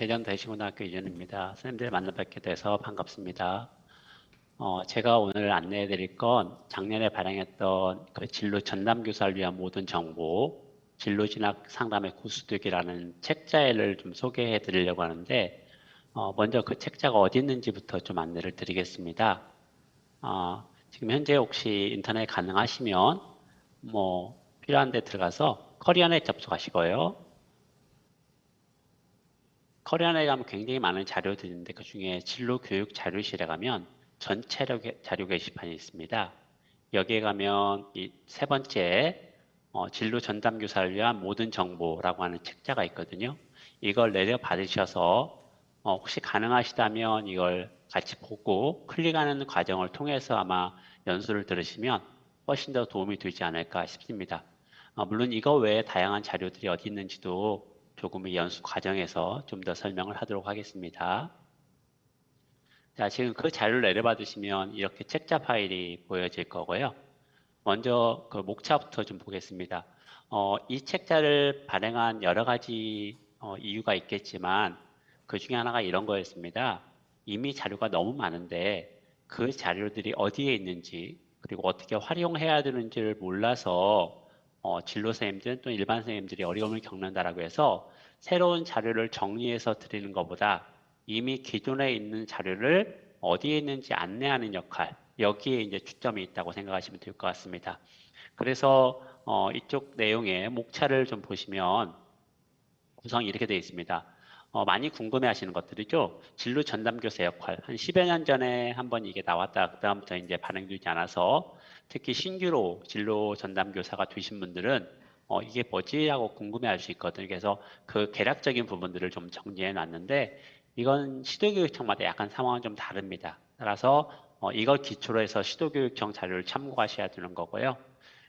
대전 대시고등학교 이준입니다. 선생님들 만나 뵙게 돼서 반갑습니다. 어, 제가 오늘 안내해 드릴 건 작년에 발행했던 그 진로 전담 교사를 위한 모든 정보, 진로 진학 상담의 고수득이라는 책자를 좀 소개해 드리려고 하는데, 어, 먼저 그 책자가 어디 있는지부터 좀 안내를 드리겠습니다. 어, 지금 현재 혹시 인터넷 가능하시면 뭐 필요한 데 들어가서 커리어넷 접속하시고요. 커리어넷에 가면 굉장히 많은 자료들이 있는데 그 중에 진로 교육 자료실에 가면 전체 자료 게시판이 있습니다. 여기에 가면 이 세 번째 어, 진로 전담 교사를 위한 모든 정보라고 하는 책자가 있거든요. 이걸 내려 받으셔서 어, 혹시 가능하시다면 이걸 같이 보고 클릭하는 과정을 통해서 아마 연수를 들으시면 훨씬 더 도움이 되지 않을까 싶습니다. 어, 물론 이거 외에 다양한 자료들이 어디 있는지도 조금 의 연수 과정에서 좀 더 설명을 하도록 하겠습니다. 자, 지금 그 자료를 내려받으시면 이렇게 책자 파일이 보여질 거고요. 먼저 그 목차부터 좀 보겠습니다. 어, 이 책자를 발행한 여러 가지 어, 이유가 있겠지만 그 중에 하나가 이런 거였습니다. 이미 자료가 너무 많은데 그 자료들이 어디에 있는지 그리고 어떻게 활용해야 되는지를 몰라서 어, 진로 선생님들 또 일반 선생님들이 어려움을 겪는다라고 해서 새로운 자료를 정리해서 드리는 것보다 이미 기존에 있는 자료를 어디에 있는지 안내하는 역할 여기에 이제 주점이 있다고 생각하시면 될 것 같습니다. 그래서 어, 이쪽 내용의 목차를 좀 보시면 구성이 이렇게 되어 있습니다. 어, 많이 궁금해하시는 것들이죠. 진로 전담교사 역할 한 10여 년 전에 한번 이게 나왔다 그 다음부터 이제 반영되지 않아서 특히 신규로 진로 전담 교사가 되신 분들은 어, 이게 뭐지? 하고 궁금해 할 수 있거든요. 그래서 그 개략적인 부분들을 좀 정리해 놨는데 이건 시도교육청마다 약간 상황은 좀 다릅니다. 따라서 어, 이걸 기초로 해서 시도교육청 자료를 참고하셔야 되는 거고요.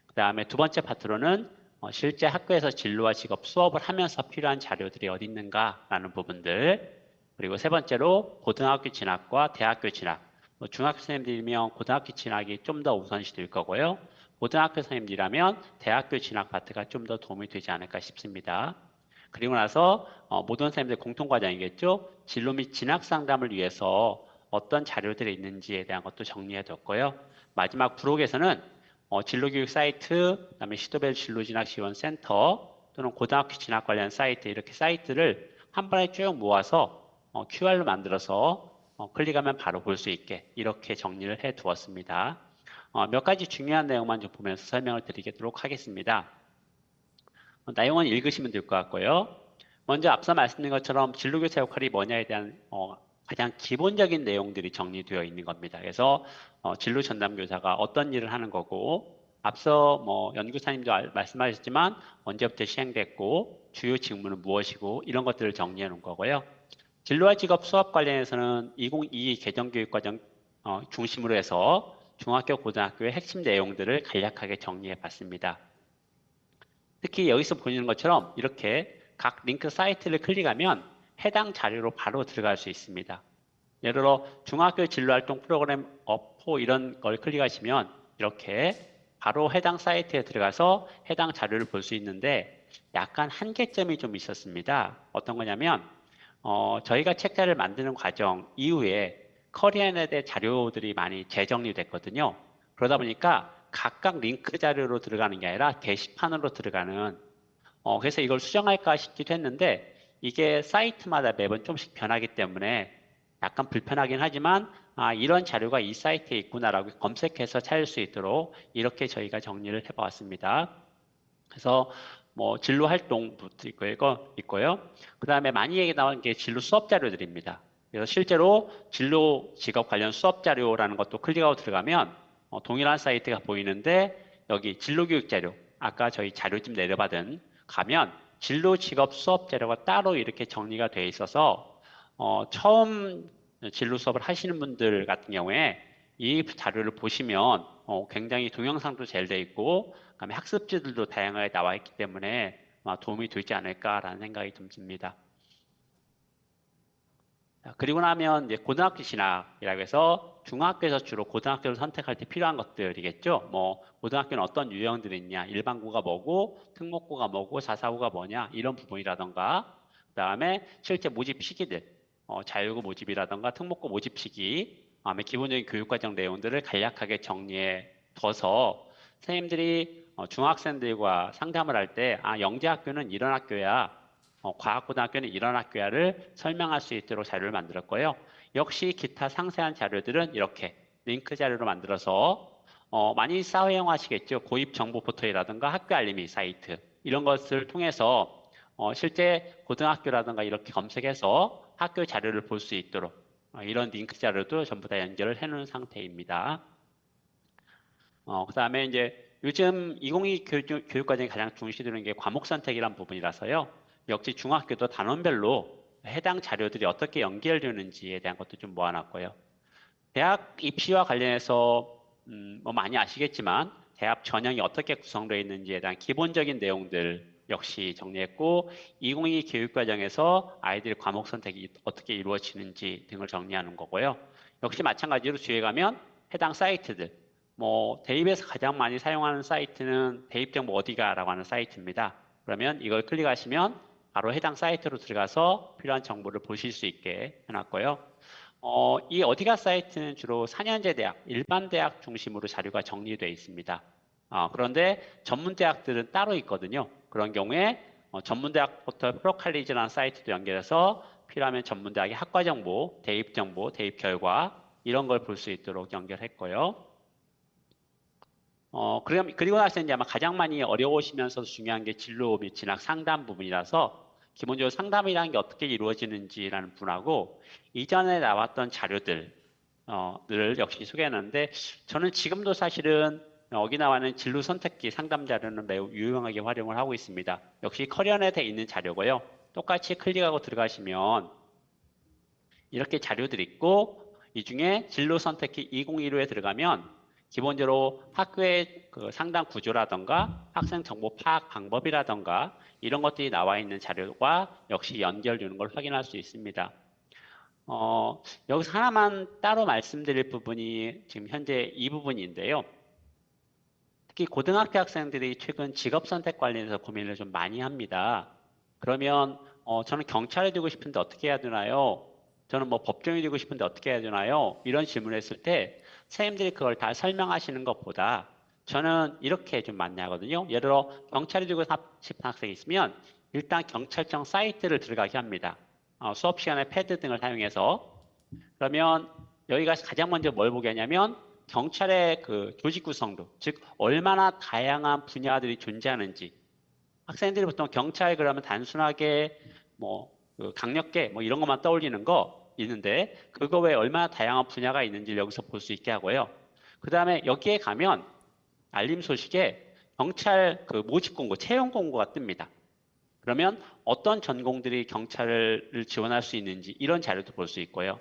그 다음에 두 번째 파트로는 어, 실제 학교에서 진로와 직업 수업을 하면서 필요한 자료들이 어디 있는가라는 부분들 그리고 세 번째로 고등학교 진학과 대학교 진학 뭐 중학교 선생님들이면 고등학교 진학이 좀 더 우선시 될 거고요. 고등학교 선생님들이라면 대학교 진학 파트가 좀 더 도움이 되지 않을까 싶습니다. 그리고 나서 어, 모든 선생님들 공통 과정이겠죠. 진로 및 진학 상담을 위해서 어떤 자료들이 있는지에 대한 것도 정리해 뒀고요. 마지막 부록에서는 어, 진로교육 사이트, 그다음에 시도별 진로진학 지원센터 또는 고등학교 진학 관련 사이트 이렇게 사이트를 한 번에 쭉 모아서 어, QR로 만들어서 어, 클릭하면 바로 볼 수 있게 이렇게 정리를 해 두었습니다. 어, 몇 가지 중요한 내용만 좀 보면서 설명을 드리도록 하겠습니다. 어, 내용은 읽으시면 될 것 같고요. 먼저 앞서 말씀드린 것처럼 진로교사 역할이 뭐냐에 대한 어, 가장 기본적인 내용들이 정리되어 있는 겁니다. 그래서 어, 진로 전담 교사가 어떤 일을 하는 거고 앞서 뭐 연구사님도 말씀하셨지만 언제부터 시행됐고 주요 직무는 무엇이고 이런 것들을 정리해 놓은 거고요. 진로와 직업 수업 관련해서는 2022 개정교육과정 어, 중심으로 해서 중학교 고등학교의 핵심 내용들을 간략하게 정리해 봤습니다. 특히 여기서 보시는 것처럼 이렇게 각 링크 사이트를 클릭하면 해당 자료로 바로 들어갈 수 있습니다. 예를 들어 중학교 진로활동 프로그램 어포 이런 걸 클릭하시면 이렇게 바로 해당 사이트에 들어가서 해당 자료를 볼 수 있는데 약간 한계점이 좀 있었습니다. 어떤 거냐면 어, 저희가 책자를 만드는 과정 이후에 커리어넷의 자료들이 많이 재정리됐거든요. 그러다 보니까 각각 링크 자료로 들어가는 게 아니라 게시판으로 들어가는 어, 그래서 이걸 수정할까 싶기도 했는데 이게 사이트마다 매번 좀씩 변하기 때문에 약간 불편하긴 하지만 아, 이런 자료가 이 사이트에 있구나라고 검색해서 찾을 수 있도록 이렇게 저희가 정리를 해보았습니다. 그래서 뭐 진로 활동부터 있고요. 그 다음에 많이 얘기 나온 게 진로 수업 자료들입니다. 그래서 실제로 진로 직업 관련 수업 자료라는 것도 클릭하고 들어가면 어, 동일한 사이트가 보이는데 여기 진로 교육 자료 아까 저희 자료집 내려받은 가면 진로 직업 수업 자료가 따로 이렇게 정리가 되어 있어서 어, 처음 진로 수업을 하시는 분들 같은 경우에 이 자료를 보시면 어, 굉장히 동영상도 잘 돼 있고 그다음에 학습지들도 다양하게 나와 있기 때문에 도움이 되지 않을까라는 생각이 좀 듭니다. 그리고 나면 이제 고등학교 진학이라고 해서 중학교에서 주로 고등학교를 선택할 때 필요한 것들이겠죠. 뭐 고등학교는 어떤 유형들이 있냐, 일반고가 뭐고, 특목고가 뭐고, 자사고가 뭐냐 이런 부분이라던가, 그다음에 실제 모집 시기들, 어, 자율고 모집이라던가 특목고 모집 시기, 그다음에 기본적인 교육 과정 내용들을 간략하게 정리해 둬서 선생님들이 어, 중학생들과 상담을 할 때, 아, 영재학교는 이런 학교야, 어, 과학고등학교는 이런 학교야를 설명할 수 있도록 자료를 만들었고요. 역시 기타 상세한 자료들은 이렇게 링크 자료로 만들어서 어, 많이 사회용하시겠죠. 고입 정보 포털이라든가 학교 알림이 사이트 이런 것을 통해서 어, 실제 고등학교라든가 이렇게 검색해서 학교 자료를 볼 수 있도록 어, 이런 링크 자료도 전부 다 연결을 해놓은 상태입니다. 어, 그 다음에 이제 요즘 2022 교육, 교육과정이 가장 중시되는 게 과목 선택이란 부분이라서요. 역시 중학교도 단원별로 해당 자료들이 어떻게 연결되는지에 대한 것도 좀 모아놨고요. 대학 입시와 관련해서 음, 뭐 많이 아시겠지만 대학 전형이 어떻게 구성되어 있는지에 대한 기본적인 내용들 역시 정리했고 2022 교육과정에서 아이들의 과목 선택이 어떻게 이루어지는지 등을 정리하는 거고요. 역시 마찬가지로 뒤에 가면 해당 사이트들 뭐 대입에서 가장 많이 사용하는 사이트는 대입 정보 어디가 라고 하는 사이트입니다. 그러면 이걸 클릭하시면 바로 해당 사이트로 들어가서 필요한 정보를 보실 수 있게 해놨고요. 어, 이 어디가 사이트는 주로 4년제 대학, 일반 대학 중심으로 자료가 정리되어 있습니다. 어, 그런데 전문 대학들은 따로 있거든요. 그런 경우에 어, 전문 대학 포털 프로칼리지라는 사이트도 연결해서 필요하면 전문 대학의 학과 정보, 대입 정보, 대입 결과 이런 걸 볼 수 있도록 연결했고요. 어, 그럼, 그리고 나서 이제 아마 가장 많이 어려우시면서도 중요한 게 진로 및 진학 상담 부분이라서 기본적으로 상담이라는 게 어떻게 이루어지는지라는 분하고 이전에 나왔던 자료들, 어, 를 역시 소개했는데 저는 지금도 사실은 여기 나와는 진로 선택기 상담 자료는 매우 유용하게 활용을 하고 있습니다. 역시 커리어넷에 있는 자료고요. 똑같이 클릭하고 들어가시면 이렇게 자료들이 있고 이 중에 진로 선택기 2015에 들어가면 기본적으로 학교의 그 상담 구조라던가 학생 정보 파악 방법이라던가 이런 것들이 나와 있는 자료와 역시 연결되는 걸 확인할 수 있습니다. 어, 여기서 하나만 따로 말씀드릴 부분이 지금 현재 이 부분인데요. 특히 고등학교 학생들이 최근 직업 선택 관련해서 고민을 좀 많이 합니다. 그러면 어, 저는 경찰이 되고 싶은데 어떻게 해야 되나요? 저는 뭐 법정이 되고 싶은데 어떻게 해야 되나요? 이런 질문을 했을 때 선생님들이 그걸 다 설명하시는 것보다 저는 이렇게 좀 많이 하거든요. 예를 들어 경찰이 되고 싶은 학생이 있으면 일단 경찰청 사이트를 들어가게 합니다. 어, 수업 시간에 패드 등을 사용해서 그러면 여기가 가장 먼저 뭘 보게 하냐면 경찰의 그 조직 구성도 즉 얼마나 다양한 분야들이 존재하는지 학생들이 보통 경찰 그러면 단순하게 뭐그 강력계 뭐 이런 것만 떠올리는 거 있는데 그거 외에 얼마나 다양한 분야가 있는지 여기서 볼 수 있게 하고요. 그 다음에 여기에 가면 알림 소식에 경찰 그 모집 공고, 채용 공고가 뜹니다. 그러면 어떤 전공들이 경찰을 지원할 수 있는지 이런 자료도 볼 수 있고요.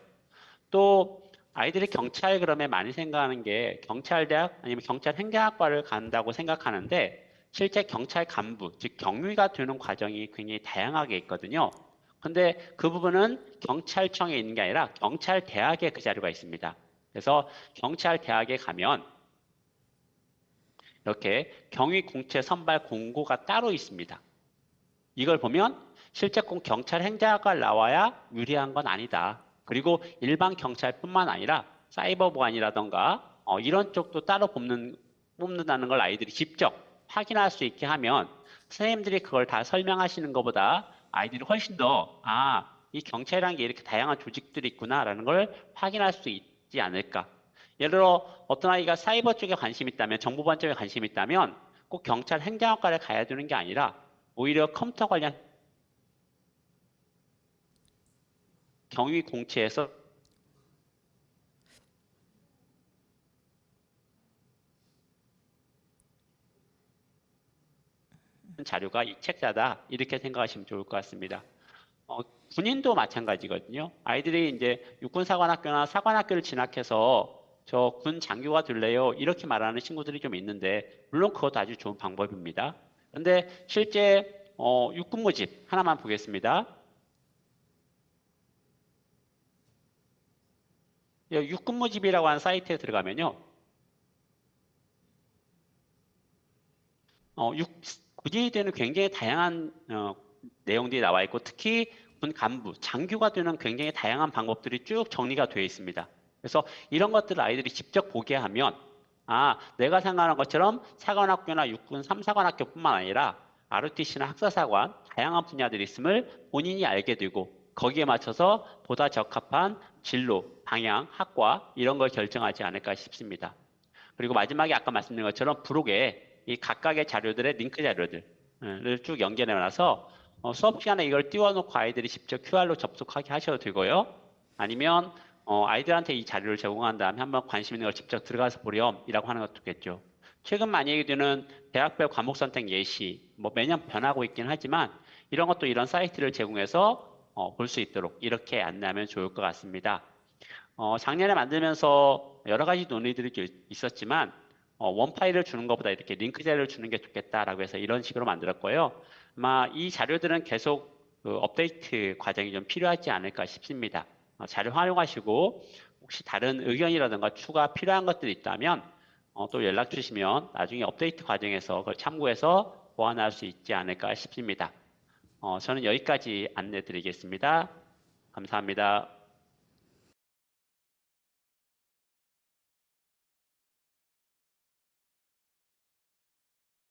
또 아이들이 경찰 그러면 많이 생각하는 게 경찰대학 아니면 경찰 행정학과를 간다고 생각하는데 실제 경찰 간부, 즉 경위가 되는 과정이 굉장히 다양하게 있거든요. 근데 그 부분은 경찰청에 있는 게 아니라 경찰대학에 그 자료가 있습니다. 그래서 경찰대학에 가면 이렇게 경위 공채 선발 공고가 따로 있습니다. 이걸 보면 실제 꼭 경찰 행정학과를 나와야 유리한 건 아니다. 그리고 일반 경찰뿐만 아니라 사이버 보안이라던가 어, 이런 쪽도 따로 뽑는, 뽑는다는 걸 아이들이 직접 확인할 수 있게 하면 선생님들이 그걸 다 설명하시는 것보다 아이들이 훨씬 더, 아, 이 경찰이라는 게 이렇게 다양한 조직들이 있구나라는 걸 확인할 수 있지 않을까. 예를 들어 어떤 아이가 사이버 쪽에 관심이 있다면, 정보보안 쪽에 관심이 있다면 꼭 경찰 행정학과를 가야 되는 게 아니라 오히려 컴퓨터 관련 경위 공채에서 자료가 이 책자다 이렇게 생각하시면 좋을 것 같습니다. 어, 군인도 마찬가지거든요. 아이들이 이제 육군사관학교나 사관학교를 진학해서 저 군 장교가 될래요 이렇게 말하는 친구들이 좀 있는데 물론 그것도 아주 좋은 방법입니다. 그런데 실제 어, 육군 모집 하나만 보겠습니다. 육군 모집이라고 하는 사이트에 들어가면요. 어, 육, 구제되는 굉장히 다양한 어, 내용들이 나와 있고 특히 군 간부, 장교가 되는 굉장히 다양한 방법들이 쭉 정리가 되어 있습니다. 그래서 이런 것들을 아이들이 직접 보게 하면 아, 내가 생각하는 것처럼 사관학교나 육군 3사관학교뿐만 아니라 ROTC나 학사사관 다양한 분야들이 있음을 본인이 알게 되고 거기에 맞춰서 보다 적합한 진로, 방향, 학과 이런 걸 결정하지 않을까 싶습니다. 그리고 마지막에 아까 말씀드린 것처럼 부록에 이 각각의 자료들의 링크 자료들을 쭉 연결해 놔서 어, 수업 시간에 이걸 띄워놓고 아이들이 직접 QR로 접속하게 하셔도 되고요. 아니면 어, 아이들한테 이 자료를 제공한 다음에 한번 관심 있는 걸 직접 들어가서 보렴이라고 하는 것도 좋겠죠. 최근 많이 얘기되는 대학별 과목 선택 예시, 뭐 매년 변하고 있긴 하지만 이런 것도 이런 사이트를 제공해서 어, 볼 수 있도록 이렇게 안내하면 좋을 것 같습니다. 어, 작년에 만들면서 여러 가지 논의들이 좀 있었지만 어, 원 파일을 주는 것보다 이렇게 링크 자료를 주는 게 좋겠다라고 해서 이런 식으로 만들었고요. 아마 이 자료들은 계속 그 업데이트 과정이 좀 필요하지 않을까 싶습니다. 어, 자료 활용하시고 혹시 다른 의견이라든가 추가 필요한 것들이 있다면 어, 또 연락 주시면 나중에 업데이트 과정에서 그걸 참고해서 보완할 수 있지 않을까 싶습니다. 어, 저는 여기까지 안내 드리겠습니다. 감사합니다.